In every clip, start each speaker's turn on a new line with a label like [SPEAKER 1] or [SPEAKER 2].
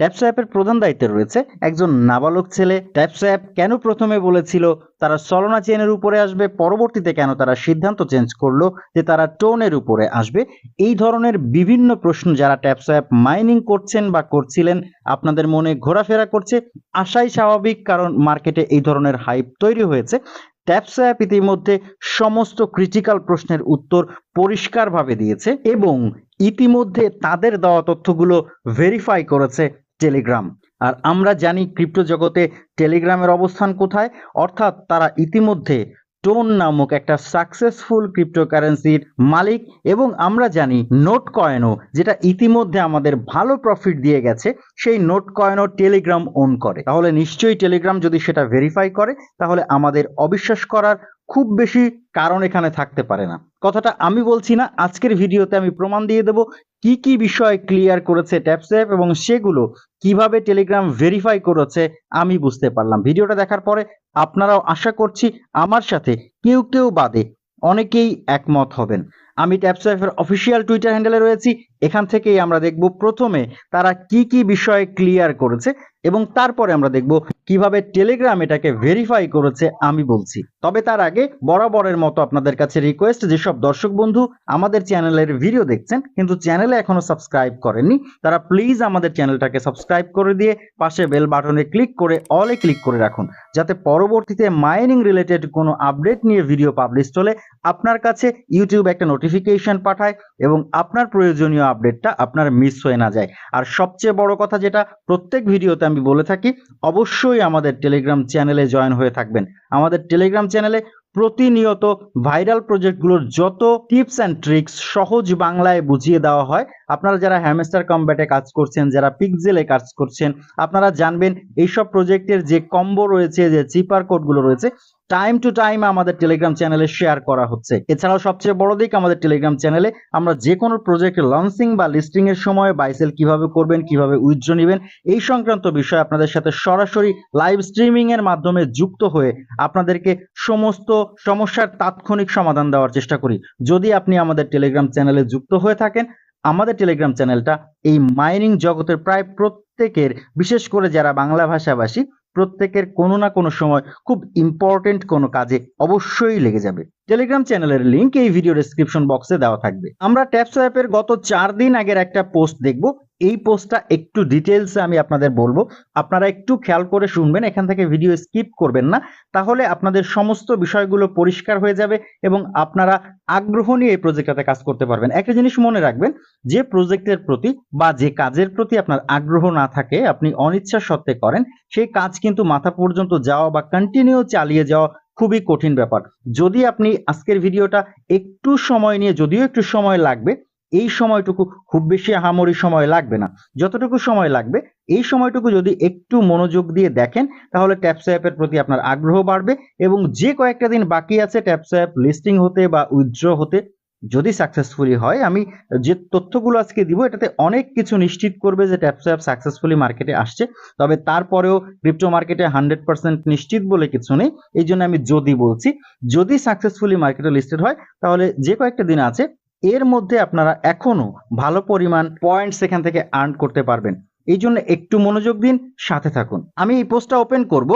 [SPEAKER 1] ট্যাপসো অ্যাপের প্রধান দায়িত্বে রয়েছে একজন নাবালক ছেলে। ট্যাপসো অ্যাপ কেন প্রথমে বলেছিল? তারা সলোনা চেনের উপরে আসবে, পরবর্তীতে কেন তারা সিদ্ধান্ত চেঞ্জ করল যে তারা টোনের উপরে আসবে? এই ধরনের বিভিন্ন প্রশ্ন যারা ট্যাপসো অ্যাপ মাইনিং করছেন বা করছিলেন, আপনাদের মনে ঘোরাফেরা করছে? আশাই স্বাভাবিক, কারণ মার্কেটে এই ধরনের হাইপ তৈরি হয়েছে। ট্যাপসো অ্যাপ ইতিমধ্যে সমস্ত ক্রিটিক্যাল প্রশ্নের উত্তর পরিষ্কারভাবে দিয়েছে এবং ইতিমধ্যে তাদের দেওয়া তথ্যগুলো ভেরিফাই করেছে। টেলিগ্রাম। আর আমরা জানি ক্রিপ্টো জগতে টেলিগ্রামের অবস্থান কোথায়? অর্থাৎ তারা ইতিমধ্যে টোন নামক একটা সাকসেসফুল ক্রিপ্টোকারেন্সির মালিক এবং আমরা জানি নোট কয়েনও যেটা ইতিমধ্যে আমাদের ভালো প্রফিট দিয়ে গেছে, সেই নোট কয়েনও টেলিগ্রাম ওন করে। তাহলে নিশ্চয়ই টেলিগ্রাম যদি সেটা ভেরিফাই করে, তাহলে আমাদের অবিশ্বাস করার খুব বেশি কারণ এখানে থাকতে পারে না। কথাটা আমি বলছি না, আজকের ভিডিওতে আমি প্রমাণ দিয়ে দেব কি কি বিষয় ক্লিয়ার করেছে ট্যাপসঅ্যাপ এবং সেগুলো কীভাবে টেলিগ্রাম ভেরিফাই করেছে আমি বুঝতে পারলাম। ভিডিওটা দেখার পরে আপনারাও আশা করছি আমার সাথে কেউ কেউ বাদে অনেকেই একমত হবেন। আমি ট্যাপসঅ্যাপের অফিসিয়াল টুইটার হ্যান্ডেলে রয়েছি, এখান থেকেই আমরা দেখব প্রথমে তারা কি কি বিষয়ে ক্লিয়ার করেছে এবং তারপরে আমরা দেখব কীভাবে টেলিগ্রাম এটাকে ভেরিফাই করেছে আমি বলছি। তবে তার আগে বরাবরের মতো আপনাদের কাছে রিকোয়েস্ট যেসব দর্শক বন্ধু আমাদের চ্যানেলের ভিডিও দেখছেন, কিন্তু চ্যানেলে এখনও সাবস্ক্রাইব করেননি, তারা প্লিজ আমাদের চ্যানেলটাকে সাবস্ক্রাইব করে দিয়ে পাশে বেল বাটনে ক্লিক করে অলে ক্লিক করে রাখুন, যাতে পরবর্তীতে মাইনিং রিলেটেড কোনো আপডেট নিয়ে ভিডিও পাবলিশ হলে আপনার কাছে ইউটিউব একটা নোটিফিকেশন পাঠায় এবং আপনার প্রয়োজনীয় আপডেটটা আপনার মিস হয়ে না যায়। আর সবচেয়ে বড় কথা যেটা, প্রত্যেক ভিডিওতে আমি বলে থাকি, অবশ্যই আমাদের টেলিগ্রাম চ্যানেলে জয়েন হয়ে থাকবেন। আমাদের টেলিগ্রাম চ্যানেলে প্রতিনিয়ত ভাইরাল প্রজেক্টগুলোর যত টিপস অ্যান্ড ট্রিক্স সহজ বাংলায় বুঝিয়ে দেওয়া হয়, আপনারা যারা হ্যামেস্টার কম্ব্যাটে কাজ করছেন, যারা পিকজেলে কাজ করছেন, আপনারা জানবেন এইসব প্রজেক্টের যে কম্বো রয়েছে, যে চিপার কোডগুলো রয়েছে টাইম টু টাইম আমাদের টেলিগ্রাম চ্যানেলে শেয়ার করা হচ্ছে। এছাড়াও সবচেয়ে বড় দিক আমাদের টেলিগ্রাম চ্যানেলে আমরা যে কোনো প্রজেক্ট লঞ্চিং বা লিস্টিং এর সময় বাইসেল কীভাবে করবেন, কীভাবে উইথড্র নেবেন, এই সংক্রান্ত বিষয় আপনাদের সাথে সরাসরি লাইভ স্ট্রিমিং এর মাধ্যমে যুক্ত হয়ে আপনাদেরকে সমস্ত সমস্যার তাৎক্ষণিক সমাধান দেওয়ার চেষ্টা করি। যদি আপনি আমাদের টেলিগ্রাম চ্যানেলে যুক্ত হয়ে থাকেন, আমাদের টেলিগ্রাম চ্যানেলটা এই মাইনিং জগতের প্রায় প্রত্যেকের, বিশেষ করে যারা বাংলা ভাষাভাষী প্রত্যেকের কোনো না কোনো সময় খুব ইম্পর্টেন্ট কোনো কাজে অবশ্যই লেগে যাবে। টেলিগ্রাম চ্যানেলের লিংক এই ভিডিও ডেসক্রিপশন বক্সে দেওয়া থাকবে। আমরা ট্যাপস অ্যাপের গত চার দিন আগের একটা পোস্ট দেখব। এই পোস্টটা একটু ডিটেলসে আমি আপনাদের বলব। আপনারা একটু খেয়াল করে শুনবেন, এখান থেকে ভিডিও স্কিপ করবেন না। তাহলে আপনাদের সমস্ত বিষয়গুলো পরিষ্কার হয়ে যাবে এবং আপনারা আগ্রহ নিয়ে এই প্রজেক্টটাতে কাজ করতে পারবেন। একটা জিনিস মনে রাখবেন, যে প্রজেক্টের প্রতি বা যে কাজের প্রতি আপনার আগ্রহ না থাকে, আপনি অনিচ্ছা সত্ত্বে করেন, সেই কাজ কিন্তু মাথা পর্যন্ত যাওয়া বা কন্টিনিউ চালিয়ে যাওয়া খুবই কঠিন ব্যাপার। যদি আপনি আজকের ভিডিওটা একটু সময় নিয়ে, যদিও একটু সময় লাগবে এই সময়টুকু খুব বেশি আহামরি সময় লাগবে না। যতটুকু সময় লাগবে, এই সময়টুকু যদি একটু মনোযোগ দিয়ে দেখেন, তাহলে ট্যাপসো অ্যাপের প্রতি আপনার আগ্রহ বাড়বে এবং যে কয়েকটা দিন বাকি আছে ট্যাপসো অ্যাপ লিস্টিং হতে বা উইথড্র হতে যদি সাকসেসফুলি হয়, আমি যে তথ্যগুলো আজকে দিব, এটাতে অনেক কিছু নিশ্চিত করবে যে ট্যাপসো অ্যাপ সাকসেসফুলি মার্কেটে আসছে। তবে তারপরেও ক্রিপ্টো মার্কেটে হান্ড্রেড পার্সেন্ট নিশ্চিত বলে কিছু নেই, এই জন্য আমি যদি বলছি, যদি সাকসেসফুলি মার্কেটে লিস্টেড হয়, তাহলে যে কয়েকটা দিন আছে এর মধ্যে আপনারা এখনও ভালো পরিমাণ পয়েন্টস এখান থেকে আর্ন করতে পারবেন। এই জন্য একটু মনোযোগ দিন, সাথে থাকুন। আমি এই পোস্টটা ওপেন করব।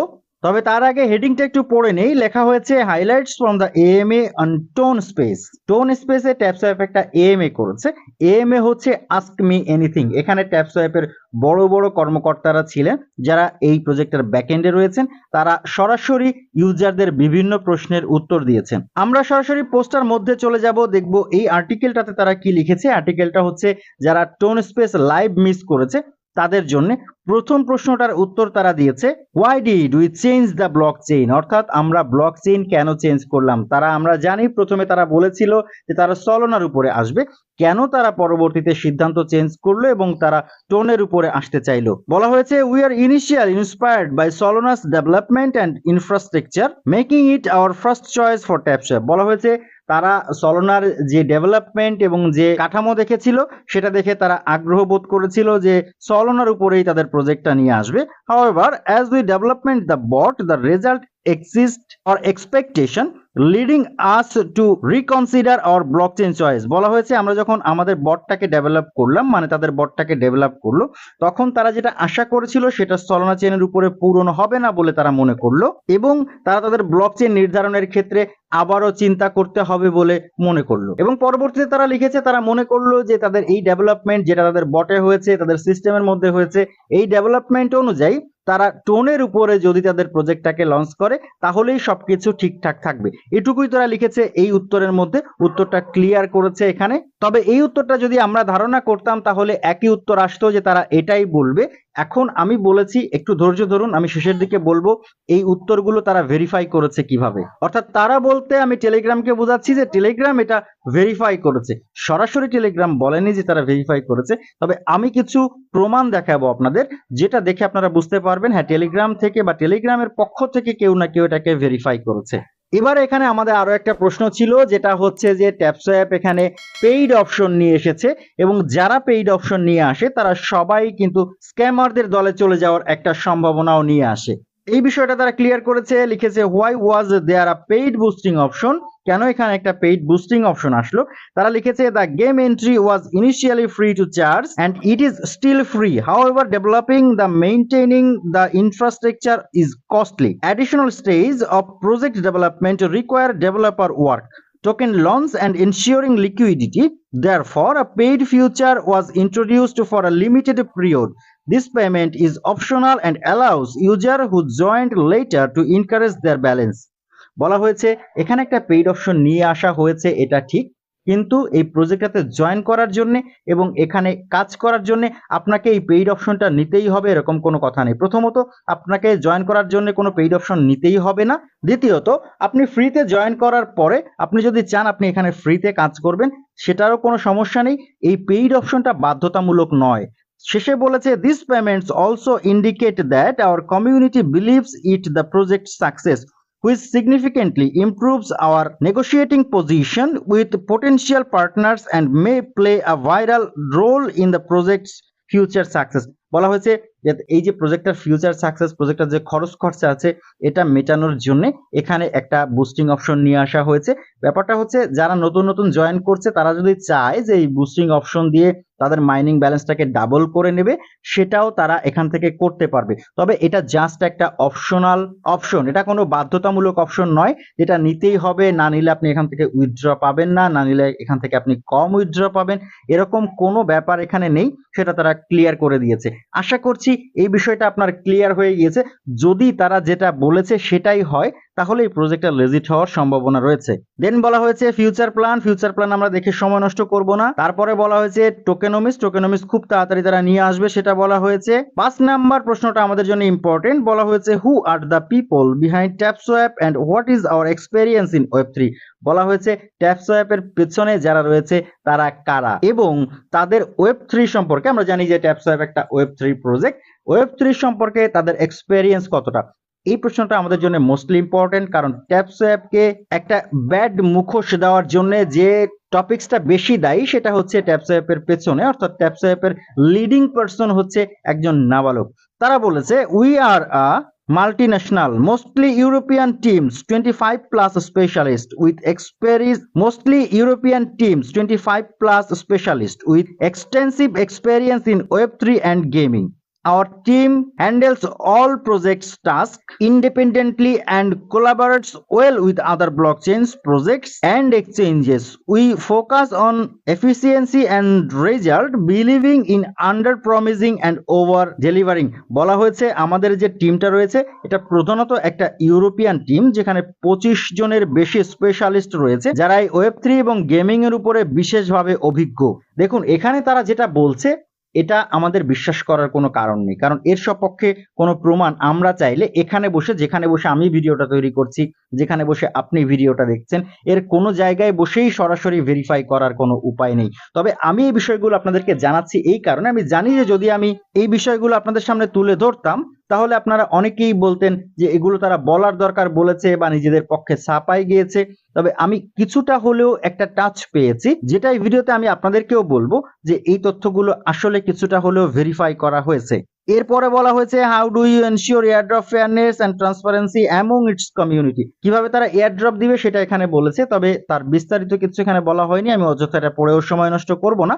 [SPEAKER 1] তবে তার আগে হেডিংটা একটু পড়ে নেই। লেখা হয়েছে highlights from the AMA on tone space tone স্পেসে ট্যাপস অ্যাপ একটা এএমএ করেছে। এএমএ হচ্ছে আস্ক মি এনিথিং এখানে ট্যাপস অ্যাপের বড় বড় কর্মকর্তারা ছিলেন, যারা এই প্রজেক্টের ব্যাকএন্ডে রয়েছেন। তারা সরাসরি ইউজারদের বিভিন্ন প্রশ্নের উত্তর দিয়েছেন। আমরা সরাসরি পোস্টার মধ্যে চলে যাব, দেখব এই আর্টিকেলটাতে তারা কি লিখেছে। আর্টিকেলটা হচ্ছে, যারা টোন স্পেস লাইভ মিস করেছে তাদের জন্য প্রথম প্রশ্নটার উত্তর তারা দিয়েছে why did we change the blockchain অর্থাৎ আমরা ব্লক চেইন কেন চেঞ্জ করলাম? তারা, আমরা জানি, প্রথমে তারা বলেছিল যে তারা সলোনার উপরে আসবে। কেন তারা পরবর্তীতে সিদ্ধান্ত চেঞ্জ করল এবং তারা টোনের উপরে আসতে চাইলো? বলা হয়েছে we are initial inspired by Solana's development and infrastructure making it our first choice for TapSwap বলা হয়েছে তারা সলোনার যে ডেভেলপমেন্ট এবং যে কাঠামো দেখেছিল, সেটা দেখে তারা আগ্রহ বোধ করেছিল যে সলোনার উপরেই তাদের প্রজেক্টটা নিয়ে আসবে। However as we development the bot the result exist or expectation leading us to reconsider our blockchain choice বলা হয়েছে, আমরা যখন আমাদের বটটাকে ডেভেলপ করলাম মানে তাদের বটটাকে ডেভেলপ করল, তখন তারা যেটা আশা করেছিল, সেটা সলনা চেনের উপরে পূরণ হবে না বলে তারা মনে করল, এবং তারা তাদের ব্লক চেন নির্ধারণের ক্ষেত্রে আবারও চিন্তা করতে হবে বলে মনে করল। এবং পরবর্তীতে তারা লিখেছে, তারা মনে করল যে তাদের এই ডেভেলপমেন্ট যেটা তাদের বটে হয়েছে, তাদের সিস্টেমের মধ্যে হয়েছে, এই ডেভেলপমেন্ট অনুযায়ী তারা টোনের উপরে যদি তাদের প্রজেক্টটাকে লঞ্চ করে, তাহলেই সবকিছু ঠিকঠাক থাকবে। এটুকুই তারা লিখেছে, এই উত্তরের মধ্যে। উত্তরটা ক্লিয়ার করেছে এখানে। তবে এই উত্তরটা যদি আমরা ধারণা করতাম, তাহলে একই উত্তর আসতো যে তারা এটাই বলবে। এখন আমি বলেছি, একটু ধৈর্য ধরুন, আমি শেষের দিকে বলব, এই উত্তরগুলো তারা ভেরিফাই করেছে কীভাবে? অর্থাৎ তারা বলতে আমি টেলিগ্রামকে বোঝাচ্ছি যে টেলিগ্রাম এটা ভেরিফাই করেছে। সরাসরি টেলিগ্রাম বলেনি যে তারা ভেরিফাই করেছে, তবে আমি কিছু প্রমাণ দেখাবো আপনাদের, যেটা দেখে আপনারা বুঝতে পারবেন হ্যাঁ টেলিগ্রাম থেকে বা টেলিগ্রামের পক্ষ থেকে কেউ না কেউ এটাকে ভেরিফাই করেছে। এবারে এখানে আমাদের আরও একটা প্রশ্ন ছিল, যেটা হচ্ছে যে ট্যাপসঅ্যাপ এখানে পেইড অপশন নিয়ে এসেছে এবং যারা পেইড অপশন নিয়ে আসে, তারা সবাই কিন্তু স্ক্যামারদের দলে চলে যাওয়ার একটা সম্ভাবনাও নিয়ে আসে। এই বিষয়টা তারা ক্লিয়ার করেছে, লিখেছে why was there a paid boosting option কেন এখানে একটা পেইড বুস্টিং অপশন আসলো তারা লিখেছে the game entry was initially free to charge and it is still free however developing the maintaining the infrastructure is costly additional stage of project development require developer work token launch and ensuring liquidity. Therefore, a paid future was introduced for a limited period. This payment is optional and allows user who joined later to encourage their balance. বলা হয়েছে, এখানে একটা paid option নিয়ে আসা হয়েছে, এটা ঠিক। কিন্তু এই প্রজেক্টটাতে জয়েন করার জন্য এবং এখানে কাজ করার জন্য আপনাকে এই পেইড অপশনটা নিতেই হবে, এরকম কোনো কথা নেই। প্রথমত, আপনাকে জয়েন করার জন্য কোনো পেইড অপশন নিতেই হবে না। দ্বিতীয়ত, আপনি ফ্রিতে জয়েন করার পরে আপনি যদি চান, আপনি এখানে ফ্রিতে কাজ করবেন, সেটারও কোনো সমস্যা নেই। এই পেইড অপশনটা বাধ্যতামূলক নয়। শেষে বলেছে this payments also indicate that our community believes it the project success which significantly improves our negotiating position with potential partners and may play a vital role in the project's future success বলা হয়েছে যে এই যে প্রজেক্টটার future success প্রজেক্টটার যে খরচ খরচা আছে এটা মেটানোর জন্য এখানে একটা বুস্টিং অপশন নিয়ে আসা হয়েছে ব্যাপারটা হচ্ছে যারা নতুন নতুন জয়েন করছে তারা যদি চায় যে এই বুস্টিং অপশন দিয়ে তাদের মাইনিং ব্যালেন্সটাকে ডাবল করে নেবে, সেটাও তারা এখান থেকে করতে পারবে। তবে এটা জাস্ট একটা অপশনাল অপশন এটা কোনো বাধ্যতামূলক অপশন নয়। যেটা নিতেই হবে, না নিলে আপনি এখান থেকে উইথড্র পাবেন না না নিলে এখান থেকে আপনি কম উইথড্র পাবেন। এরকম কোনো ব্যাপার এখানে নেই, সেটা তারা ক্লিয়ার করে দিয়েছে। আশা করছি এই বিষয়টা আপনার ক্লিয়ার হয়ে গিয়েছে। যদি তারা যেটা বলেছে সেটাই হয় তাহলে এই প্রজেক্টটা লেজিট হওয়ার সম্ভাবনা রয়েছে। দেন বলা হয়েছে ফিউচার প্ল্যান ফিউচার প্ল্যান আমরা দেখে সময় নষ্ট করব না। তারপরে বলা হয়েছে টোকেনমিস টোকেনমিস খুব তাড়াতাড়ি তারা নিয়ে আসবে সেটা বলা হয়েছে। পাঁচ নাম্বার প্রশ্নটা আমাদের জন্য ইম্পর্টেন্ট বলা হয়েছে who are the people behind TapSwap and what is our experience in web three বলা হয়েছে ট্যাপসোয়াপের পেছনে যারা রয়েছে তারা কারা? এবং তাদের ওয়েব থ্রি সম্পর্কে আমরা জানি যে ট্যাপসোয়াপ একটা web three project web three সম্পর্কে তাদের এক্সপেরিয়েন্স কতটা? এই প্রশ্নটা আমাদের জন্য মোস্টলি ইম্পর্টেন্ট কারণ ট্যাপসোয়াবকে একটা ব্যাড মুখোশ দেওয়ার জন্য যে টপিকসটা বেশি দায়ী সেটা হচ্ছে ট্যাপসোয়াপের পেছনে, অর্থাৎ ট্যাপসোয়াপের লিডিং পার্সন হচ্ছে একজন নাবালক। তারা বলেছে we are a multinational mostly European teams twenty five plus specialist with expertise mostly European teams twenty five plus specialist with extensive experience in web three and gaming our team handles all projects tasks independently and collaborates well with other blockchains projects and exchanges we focus on efficiency and result believing in under promising and over delivering বলা হয়েছে আমাদের যে টিমটা রয়েছে এটা প্রধানত একটা European team যেখানে পঁচিশ জনের বেশি স্পেশালিস্ট রয়েছে যারা এই ওয়েব থ্রি এবং গেমিং এর উপরে বিশেষভাবে অভিজ্ঞ দেখুন এখানে তারা যেটা বলছে এটা আমাদের বিশ্বাস করার কোনো কারণ নেই। কারণ এর সপক্ষে কোনো প্রমাণ আমরা চাইলে এখানে বসে, যেখানে বসে আমি ভিডিওটা তৈরি করছি, যেখানে বসে আপনি ভিডিওটা দেখছেন, এর কোনো জায়গায় বসেই সরাসরি ভেরিফাই করার কোনো উপায় নেই। তবে আমি এই বিষয়গুলো আপনাদেরকে জানাচ্ছি এই কারণে। আমি জানি যে যদি আমি এই বিষয়গুলো আপনাদের সামনে তুলে ধরতাম তাহলে আপনারা অনেকেই বলতেন যে এগুলো তারা বলার দরকার বলেছে বা নিজেদের পক্ষে ছাপাই গিয়েছে। তবে আমি কিছুটা হলেও একটা টাচ পেয়েছি যেটা এই ভিডিওতে আমি আপনাদেরকেও বলব যে এই তথ্যগুলো আসলে কিছুটা হলেও ভেরিফাই করা হয়েছে। এরপরে বলা হয়েছে how do you ensure airdrop fairness and transparency among its community কীভাবে তারা এয়ারড্রপ দিবে সেটা এখানে বলেছে, তবে তার বিস্তারিত কিছু এখানে বলা হয়নি। আমি অযথা এটা পড়েও সময় নষ্ট করব না।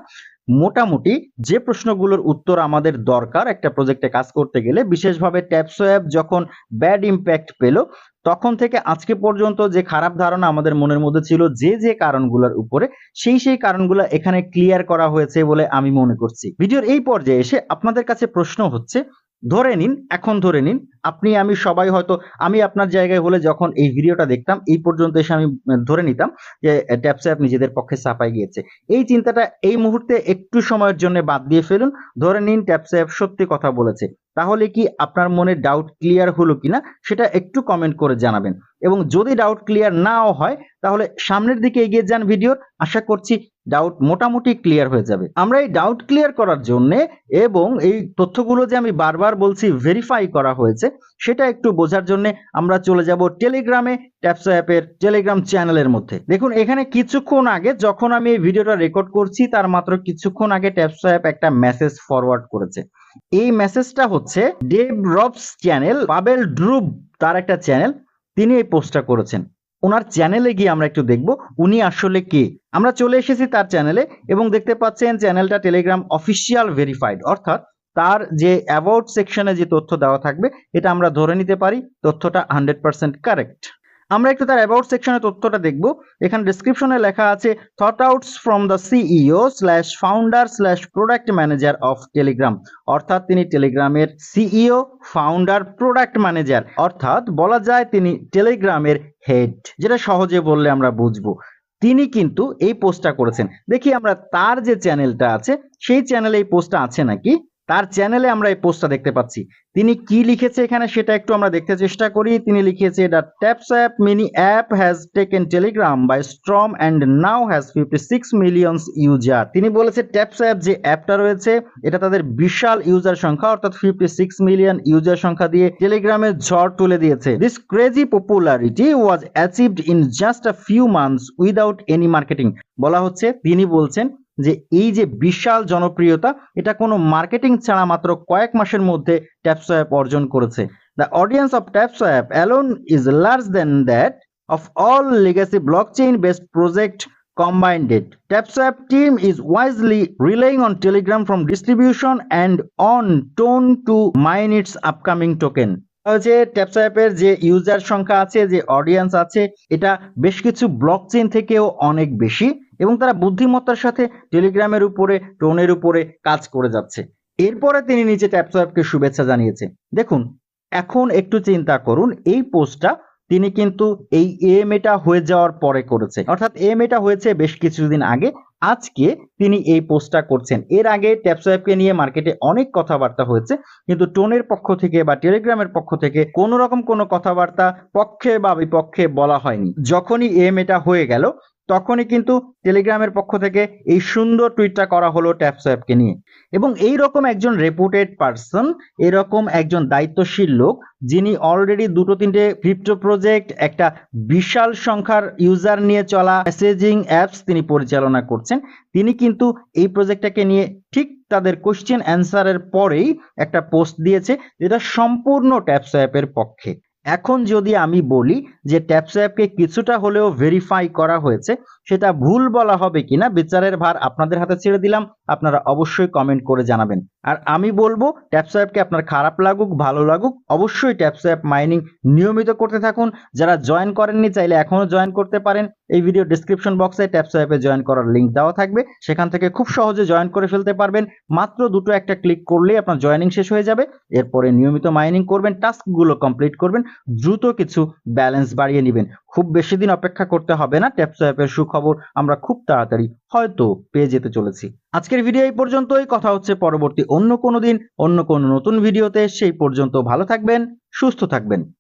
[SPEAKER 1] মোটামুটি যে প্রশ্নগুলোর উত্তর আমাদের দরকার একটা প্রজেক্টে কাজ করতে গেলে, বিশেষভাবে ট্যাপসো অ্যাপ যখন ব্যাড ইম্প্যাক্ট পেল, তখন থেকে আজকে পর্যন্ত যে খারাপ ধারণা আমাদের মনের মধ্যে ছিল, যে যে কারণগুলোর উপরে, সেই সেই কারণগুলো এখানে ক্লিয়ার করা হয়েছে বলে আমি মনে করছি। ভিডিওর এই পর্যায়ে এসে আপনাদের কাছে প্রশ্ন হচ্ছে ধরে নিন, এখন ধরে নিন, আপনি, আমি সবাই হয়তো, আমি আপনার জায়গায় হলে যখন এই ভিডিওটা দেখতাম, এই পর্যন্ত এসে আমি ধরে নিতাম যে ট্যাপস্যাপ নিজেদের পক্ষে চাপাই গিয়েছে। এই চিন্তাটা এই মুহূর্তে একটু সময়ের জন্য বাদ দিয়ে ফেলুন। ধরে নিন ট্যাপস্যাপ সত্যি কথা বলেছে। তাহলে কি আপনার মনে ডাউট ক্লিয়ার হলো কিনা, সেটা একটু কমেন্ট করে জানাবেন। এবং যদি ডাউট ক্লিয়ার নাও হয়, তাহলে সামনের দিকে এগিয়ে যান ভিডিওর আশা করছি ডাউট মোটামুটি ক্লিয়ার হয়ে যাবে। আমরা এই ডাউট ক্লিয়ার করার জন্য এবং এই তথ্যগুলো যে আমি বারবার বলছি ভেরিফাই করা হয়েছে, সেটা একটু বোঝার জন্য আমরা চলে যাব টেলিগ্রামে ট্যাপসা অ্যাপের টেলিগ্রাম চ্যানেলের মধ্যে। দেখুন, এখানে কিছুক্ষণ আগে যখন আমি এই ভিডিওটা রেকর্ড করছি, তার মাত্র কিছুক্ষণ আগে ট্যাপসা অ্যাপ একটা মেসেজ ফরওয়ার্ড করেছে। এই মেসেজটা হচ্ছে Durov's channel Pavel Durov তার একটা চ্যানেল তিনি এই পোস্টটা করেছেন। ওনার চ্যানেলে গিয়ে আমরা একটু দেখব উনি আসলে কে। আমরা চলে এসেছি তার চ্যানেলে এবং দেখতে পাচ্ছেন চ্যানেলটা টেলিগ্রাম অফিসিয়াল ভেরিফাইড অর্থাৎ তার যে অ্যাবাউট সেকশনে যে তথ্য দেওয়া থাকবে, এটা আমরা ধরে নিতে পারি, তথ্যটা হান্ড্রেড পারসেন্ট কারেক্ট আমরা একটু তার অ্যাবাউট সেকশনে তথ্যটা দেখব। এখানে ডিসক্রিপশনে লেখা আছে thought outs from the CEO slash founder slash product manager of Telegram অর্থাৎ তিনি টেলিগ্রামের সিইও ফাউন্ডার প্রোডাক্ট ম্যানেজার অর্থাৎ বলা যায় তিনি টেলিগ্রামের হেড যেটা সহজে বললে আমরা বুঝব। তিনি কিন্তু এই পোস্টটা করেছেন। দেখি আমরা তার যে চ্যানেলটা আছে, সেই চ্যানেলে এই পোস্টটা আছে নাকি? তার চ্যানেলে আমরা এই পোস্টটা দেখতে পাচ্ছি। তিনি কি লিখেছে এখানে সেটা একটু আমরা দেখতে চেষ্টা করি। তিনি লিখেছে the TapSwap mini app has taken Telegram by storm and now has fifty six millions user তিনি বলেছে ট্যাপস অ্যাপ যে অ্যাপটা রয়েছে, এটা তাদের বিশাল ইউজার সংখ্যা, অর্থাৎ ফিফটি সিক্স মিলিয়ন ইউজার সংখ্যা দিয়ে টেলিগ্রামের ঝড় তুলে দিয়েছে। This crazy popularity was achieved in just a few months without any marketing বলা হচ্ছে, তিনি বলছেন যে এই যে বিশাল জনপ্রিয়তা, এটা কোনো মার্কেটিং ছাড়া মাত্র কয়েক মাসের মধ্যে ট্যাপসো অ্যাপ অর্জন করেছে। The audience of TapSwap alone is large than that of all legacy blockchain based project combined TapSwap team is wisely relying on Telegram from distribution and on TON to mine its upcoming token যে ট্যাপসঅ্যাপের যে user সংখ্যা আছে, যে audience আছে, এটা বেশ কিছু ব্লকচেন থেকেও অনেক বেশি এবং তারা বুদ্ধিমত্তার সাথে টেলিগ্রামের উপরে টোনের উপরে কাজ করে যাচ্ছে। এরপরে তিনি নিচে ট্যাপসঅ্যাপকে শুভেচ্ছা জানিয়েছে দেখুন, এখন একটু চিন্তা করুন, এই পোস্টটা তিনি কিন্তু এই এএমএটা হয়ে যাওয়ার পরে করেছে। অর্থাৎ এএমএটা হয়েছে বেশ কিছুদিন আগে আজকে তিনি এই পোস্টটা করছেন। এর আগে ট্যাপসোয়াপকে নিয়ে মার্কেটে অনেক কথাবার্তা হয়েছে, কিন্তু টোনের পক্ষ থেকে বা টেলিগ্রামের পক্ষ থেকে কোনো রকম কোনো কথাবার্তা পক্ষে বা বিপক্ষে বলা হয়নি। যখনই এম এটা হয়ে গেল তখনই কিন্তু টেলিগ্রামের পক্ষ থেকে এই সুন্দর টুইটটা করা হলো ট্যাপ ট্যাপসোয়াপকে নিয়ে। এবং এই রকম একজন রেপুটেড পার্সন এরকম একজন দায়িত্বশীল লোক, যিনি অলরেডি দুটো তিনটে ক্রিপ্টো প্রজেক্ট একটা বিশাল সংখ্যার ইউজার নিয়ে চলা মেসেজিং অ্যাপস তিনি পরিচালনা করছেন। তিনি কিন্তু এই প্রজেক্টটাকে নিয়ে ঠিক তাদের কোশ্চেন অ্যান্সারের পরেই একটা পোস্ট দিয়েছে, যেটা সম্পূর্ণ ট্যাপস অ্যাপের পক্ষে। এখন যদি আমি বলি যে ট্যাপস অ্যাপকে কিছুটা হলেও ভেরিফাই করা হয়েছে, সেটা ভুল বলা হবে কিনা বিচারের ভার আপনাদের হাতে ছেড়ে দিলাম, আপনারা অবশ্যই কমেন্ট করে জানাবেন। আর আমি বলব ট্যাপস অ্যাপকে আপনার খারাপ লাগুক, ভালো লাগুক, অবশ্যই ট্যাপস অ্যাপ মাইনিং নিয়মিত করতে থাকুন। যারা জয়েন করেননি, চাইলে এখনও জয়েন করতে পারেন। এই ভিডিও ডিসক্রিপশন বক্সে ট্যাপস অ্যাপে জয়েন করার লিঙ্ক দেওয়া থাকবে। সেখান থেকে খুব সহজে জয়েন করে ফেলতে পারবেন। মাত্র দুটো একটা ক্লিক করলেই আপনার জয়েনিং শেষ হয়ে যাবে। এরপরে নিয়মিত মাইনিং করবেন টাস্কগুলো কমপ্লিট করবেন। দ্রুত কিছু ব্যালেন্স বাড়িয়ে নেবেন। খুব বেশি দিন অপেক্ষা করতে হবে না। ট্যাপস অ্যাপের সুখবর আমরা খুব তাড়াতাড়ি হয়তো পেয়ে যেতে চলেছি। আজকের ভিডিও এই পর্যন্তই। কথা হচ্ছে পরবর্তী অন্য কোনো দিন, অন্য কোনো নতুন ভিডিওতে সেই পর্যন্ত ভালো থাকবেন, সুস্থ থাকবেন।